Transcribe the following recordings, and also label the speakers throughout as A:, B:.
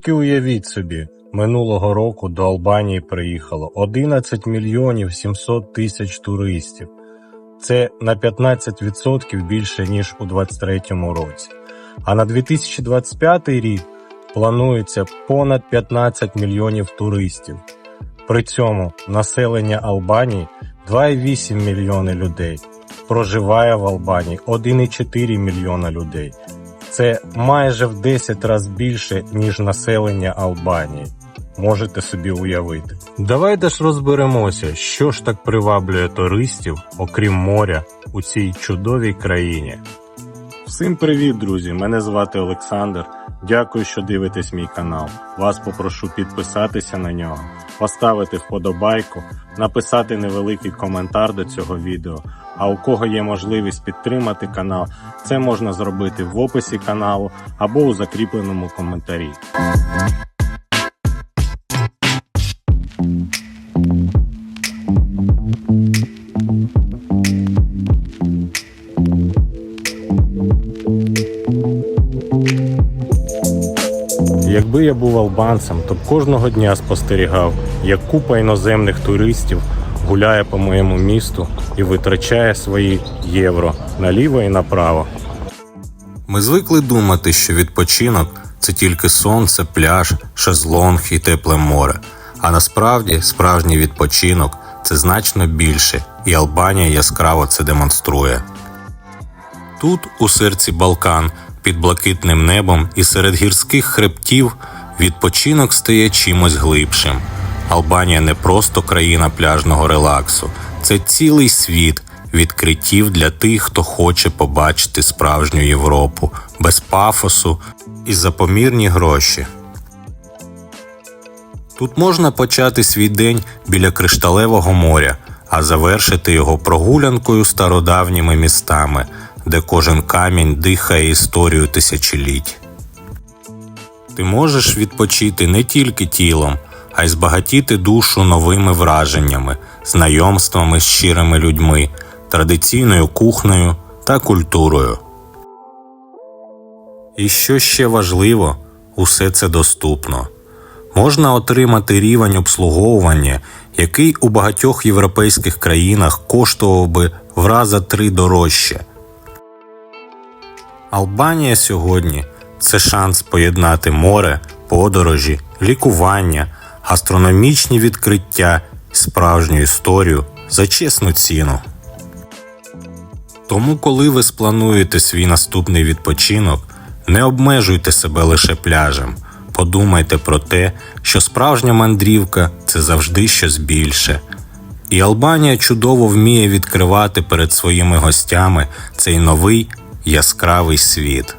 A: Тільки уявіть собі, минулого року до Албанії приїхало 11 мільйонів 700 тисяч туристів. Це на 15% більше, ніж у 2023 році. А на 2025 рік планується понад 15 мільйонів туристів. При цьому населення Албанії 2,8 мільйони людей. Проживає в Албанії 1,4 мільйона людей. Це майже в 10 разів більше, ніж населення Албанії. Можете собі уявити. Давайте ж розберемося, що ж так приваблює туристів, окрім моря, у цій чудовій країні. Всім привіт, друзі! Мене звати Олександр. Дякую, що дивитесь мій канал. Вас попрошу підписатися на нього, поставити вподобайку, написати невеликий коментар до цього відео. А у кого є можливість підтримати канал, це можна зробити в описі каналу або у закріпленому коментарі. Якби я був албанцем, то б кожного дня спостерігав, як купа іноземних туристів гуляє по моєму місту і витрачає свої євро наліво і направо.
B: Ми звикли думати, що відпочинок це тільки сонце, пляж, шезлонг і тепле море. А насправді справжній відпочинок це значно більше, і Албанія яскраво це демонструє. Тут, у серці Балкан, під блакитним небом і серед гірських хребтів, відпочинок стає чимось глибшим. Албанія не просто країна пляжного релаксу, це цілий світ відкриттів для тих, хто хоче побачити справжню Європу без пафосу і за помірні гроші. Тут можна почати свій день біля кришталевого моря, а завершити його прогулянкою стародавніми містами, де кожен камінь дихає історію тисячоліть. Ти можеш відпочити не тільки тілом, а й збагатіти душу новими враженнями, знайомствами з щирими людьми, традиційною кухнею та культурою. І що ще важливо, усе це доступно. Можна отримати рівень обслуговування, який у багатьох європейських країнах коштував би в раза три дорожче. Албанія сьогодні це шанс поєднати море, подорожі, лікування, гастрономічні відкриття справжню історію за чесну ціну. Тому, коли ви сплануєте свій наступний відпочинок, не обмежуйте себе лише пляжем. Подумайте про те, що справжня мандрівка це завжди щось більше. І Албанія чудово вміє відкривати перед своїми гостями цей новий яскравий світ.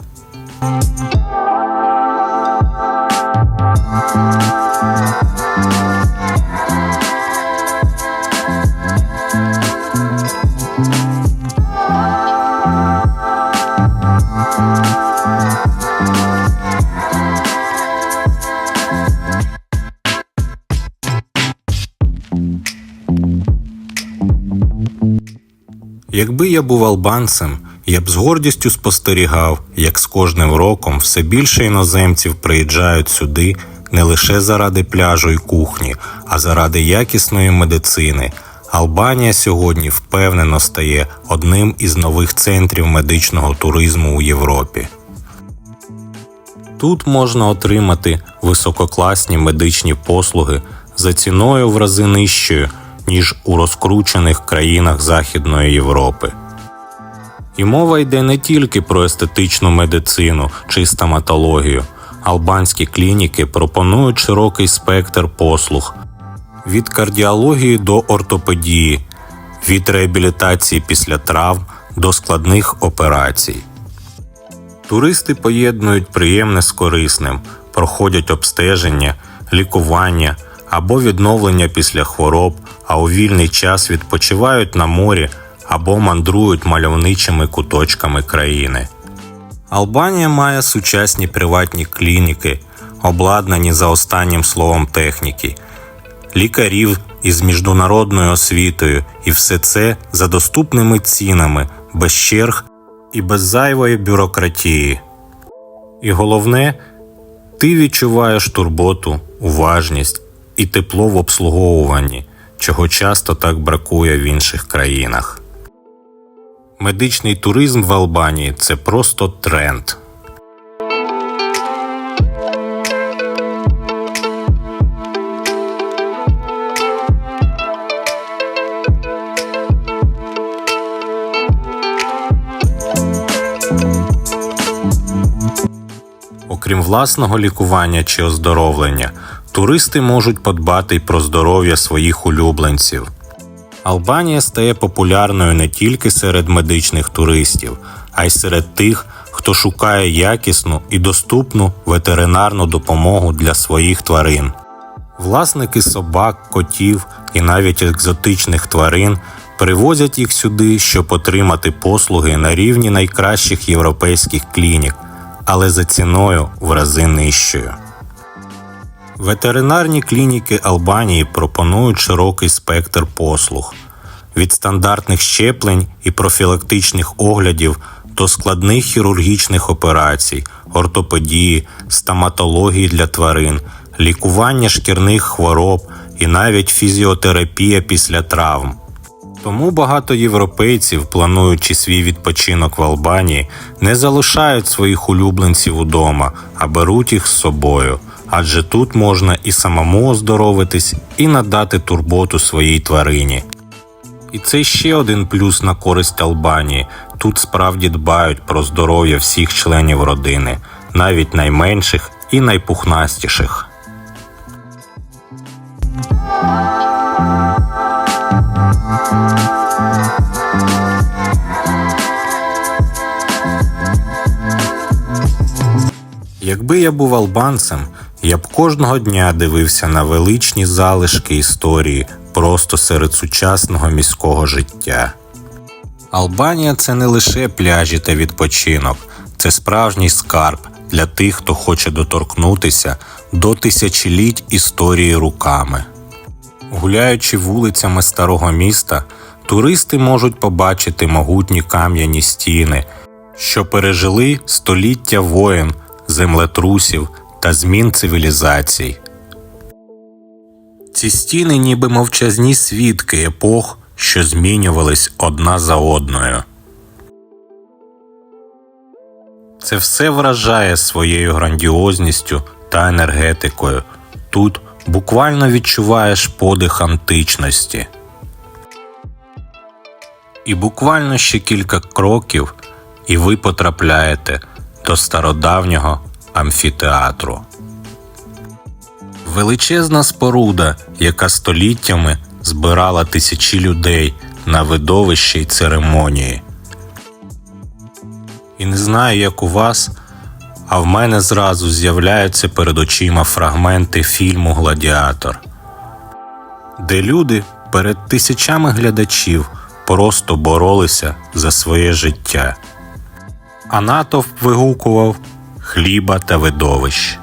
B: Якби я був албанцем, я б з гордістю спостерігав, як з кожним роком все більше іноземців приїжджають сюди не лише заради пляжу і кухні, а заради якісної медицини. Албанія сьогодні впевнено стає одним із нових центрів медичного туризму у Європі. Тут можна отримати висококласні медичні послуги за ціною в рази нижчою, ніж у розкручених країнах Західної Європи. І мова йде не тільки про естетичну медицину чи стоматологію. Албанські клініки пропонують широкий спектр послуг від кардіології до ортопедії, від реабілітації після травм до складних операцій. Туристи поєднують приємне з корисним, проходять обстеження, лікування або відновлення після хвороб, а у вільний час відпочивають на морі або мандрують мальовничими куточками країни. Албанія має сучасні приватні клініки, обладнані за останнім словом техніки, лікарів із міжнародною освітою, і все це за доступними цінами, без черг і без зайвої бюрократії. І головне Ти відчуваєш турботу, уважність і тепло в обслуговуванні, чого часто так бракує в інших країнах. Медичний туризм в Албанії це просто тренд. Окрім власного лікування чи оздоровлення, туристи можуть подбати й про здоров'я своїх улюбленців. Албанія стає популярною не тільки серед медичних туристів, а й серед тих, хто шукає якісну і доступну ветеринарну допомогу для своїх тварин. Власники собак, котів і навіть екзотичних тварин привозять їх сюди, щоб отримати послуги на рівні найкращих європейських клінік, але за ціною в рази нижчою. Ветеринарні клініки Албанії пропонують широкий спектр послуг від стандартних щеплень і профілактичних оглядів до складних хірургічних операцій, ортопедії, стоматології для тварин, лікування шкірних хвороб і навіть фізіотерапія після травм. Тому багато європейців, плануючи свій відпочинок в Албанії, не залишають своїх улюбленців удома, а беруть їх з собою. Адже тут можна і самому оздоровитись, і надати турботу своїй тварині. І це ще один плюс на користь Албанії. Тут справді дбають про здоров'я всіх членів родини, навіть найменших і найпухнастіших. Якби я був албанцем, я б кожного дня дивився на величні залишки історії просто серед сучасного міського життя. Албанія це не лише пляжі та відпочинок, це справжній скарб для тих, хто хоче доторкнутися до тисячоліть історії руками. Гуляючи вулицями старого міста, туристи можуть побачити могутні кам'яні стіни, що пережили століття воєн, землетрусів та змін цивілізацій. Ці стіни ніби мовчазні свідки епох, що змінювались одна за одною. Це все вражає своєю грандіозністю та енергетикою. Тут буквально відчуваєш подих античності. І буквально ще кілька кроків, і ви потрапляєте до стародавнього амфітеатру. Величезна споруда, яка століттями збирала тисячі людей на видовище й церемонії. І не знаю, як у вас, а в мене зразу з'являються перед очима фрагменти фільму Гладіатор, де люди перед тисячами глядачів просто боролися за своє життя, а натовп вигукував хліба та видовищ.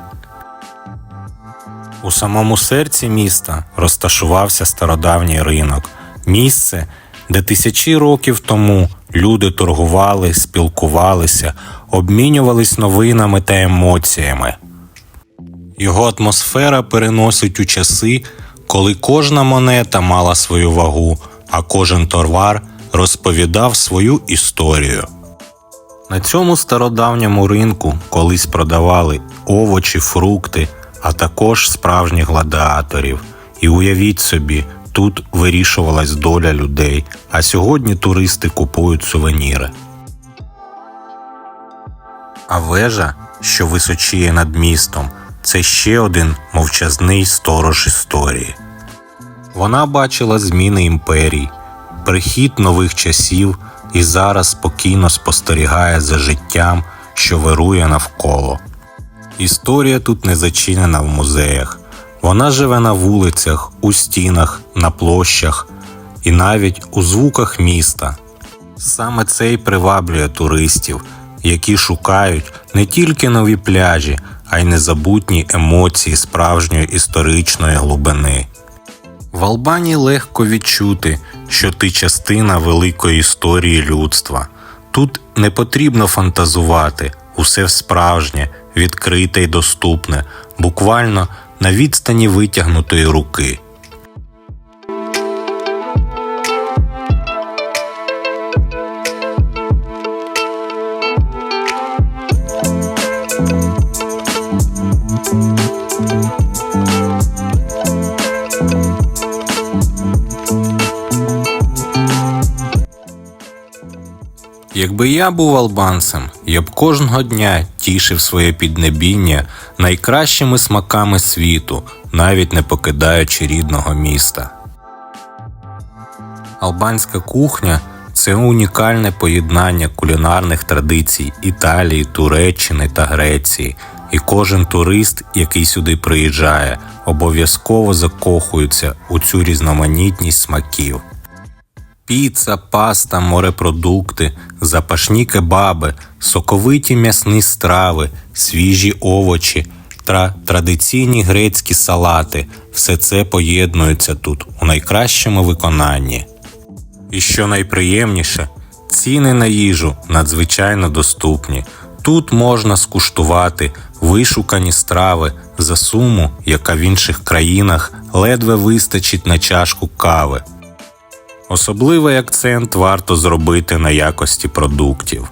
B: У самому серці міста розташувався стародавній ринок, місце, де тисячі років тому люди торгували, спілкувалися, обмінювались новинами та емоціями. Його атмосфера переносить у часи, коли кожна монета мала свою вагу, а кожен товар розповідав свою історію. На цьому стародавньому ринку колись продавали овочі, фрукти, а також справжніх гладіаторів. І уявіть собі, тут вирішувалась доля людей, а сьогодні туристи купують сувеніри. А вежа, що височіє над містом, це ще один мовчазний сторож історії. Вона бачила зміни імперій, прихід нових часів і зараз спокійно спостерігає за життям, що вирує навколо. Історія тут не зачинена в музеях, вона живе на вулицях, у стінах, на площах і навіть у звуках міста. Саме це й приваблює туристів, які шукають не тільки нові пляжі, а й незабутні емоції справжньої історичної глибини. В Албанії легко відчути, що ти частина великої історії людства. Тут не потрібно фантазувати, усе справжнє, відкрите й доступне, буквально на відстані витягнутої руки. Якби я був албанцем, я б кожного дня тішив своє піднебіння найкращими смаками світу, навіть не покидаючи рідного міста. Албанська кухня це унікальне поєднання кулінарних традицій Італії, Туреччини та Греції, і кожен турист, який сюди приїжджає, обов'язково закохується у цю різноманітність смаків. Піца, паста, морепродукти, запашні кебаби, соковиті м'ясні страви, свіжі овочі та традиційні грецькі салати все це поєднується тут у найкращому виконанні. І що найприємніше, ціни на їжу надзвичайно доступні. Тут можна скуштувати вишукані страви за суму, яка в інших країнах ледве вистачить на чашку кави. Особливий акцент варто зробити на якості продуктів.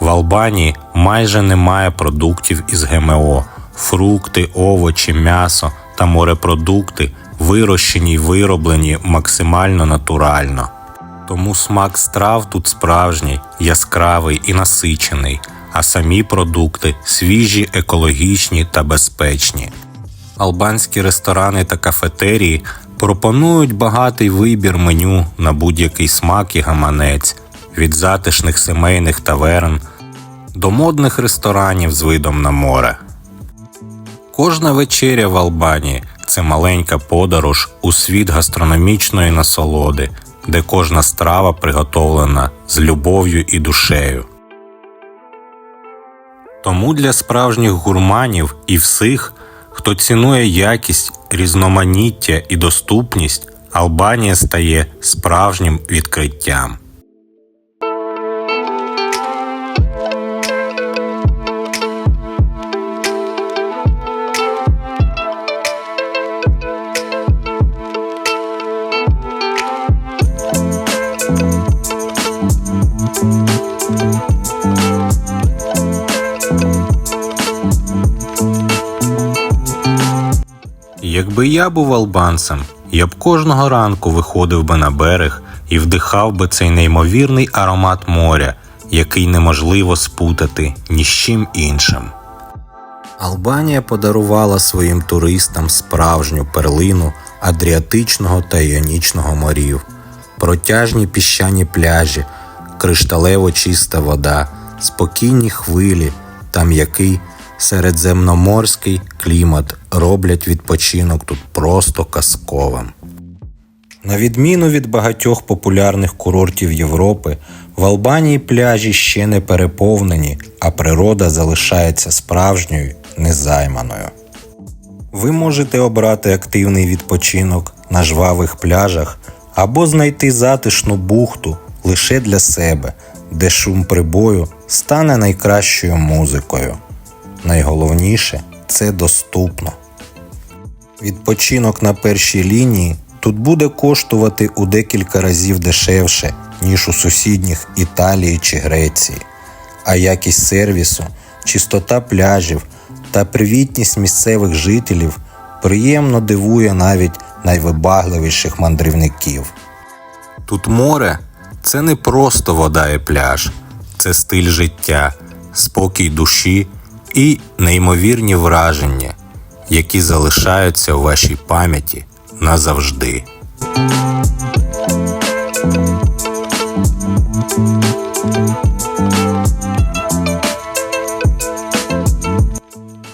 B: В Албанії майже немає продуктів із ГМО, фрукти, овочі, м'ясо та морепродукти вирощені й вироблені максимально натурально. Тому смак страв тут справжній, яскравий і насичений, а самі продукти свіжі, екологічні та безпечні. Албанські ресторани та кафетерії пропонують багатий вибір меню на будь-який смак і гаманець, від затишних сімейних таверн до модних ресторанів з видом на море. Кожна вечеря в Албанії це маленька подорож у світ гастрономічної насолоди, де кожна страва приготовлена з любов'ю і душею. Тому для справжніх гурманів і всіх, хто цінує якість, різноманіття і доступність, Албанія стає справжнім відкриттям. Якби я був албанцем, я б кожного ранку виходив би на берег і вдихав би цей неймовірний аромат моря, який неможливо спутати ні з чим іншим. Албанія подарувала своїм туристам справжню перлину Адріатичного та Іонічного морів, протяжні піщані пляжі, кришталево чиста вода, спокійні хвилі та м'який середземноморський клімат роблять відпочинок тут просто казковим. На відміну від багатьох популярних курортів Європи, в Албанії пляжі ще не переповнені, а природа залишається справжньою, незайманою. Ви можете обрати активний відпочинок на жвавих пляжах або знайти затишну бухту лише для себе, де шум прибою стане найкращою музикою. Найголовніше це доступно. Відпочинок на першій лінії тут буде коштувати у декілька разів дешевше, ніж у сусідніх Італії чи Греції, а якість сервісу, чистота пляжів та привітність місцевих жителів приємно дивує навіть найвибагливіших мандрівників. Тут море це не просто вода і пляж, це стиль життя, спокій душі і неймовірні враження, які залишаються у вашій пам'яті назавжди.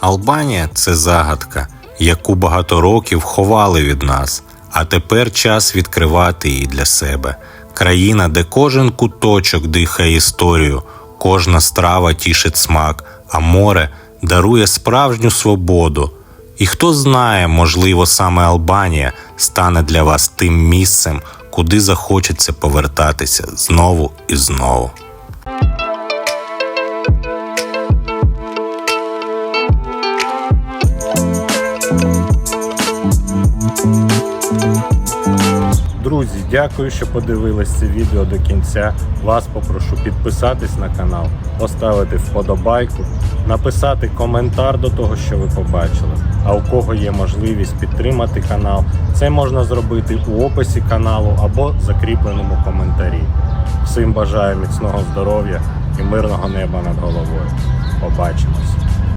B: Албанія це загадка, яку багато років ховали від нас, а тепер час відкривати її для себе. Країна, де кожен куточок дихає історію, кожна страва тішить смак, а море дарує справжню свободу. І хто знає, можливо, саме Албанія стане для вас тим місцем, куди захочеться повертатися знову і знову.
A: Друзі, дякую, що подивились це відео до кінця. Вас попрошу підписатись на канал, поставити вподобайку, написати коментар до того, що ви побачили. А у кого є можливість підтримати канал, це можна зробити у описі каналу або закріпленому коментарі. Всім бажаю міцного здоров'я і мирного неба над головою. Побачимось!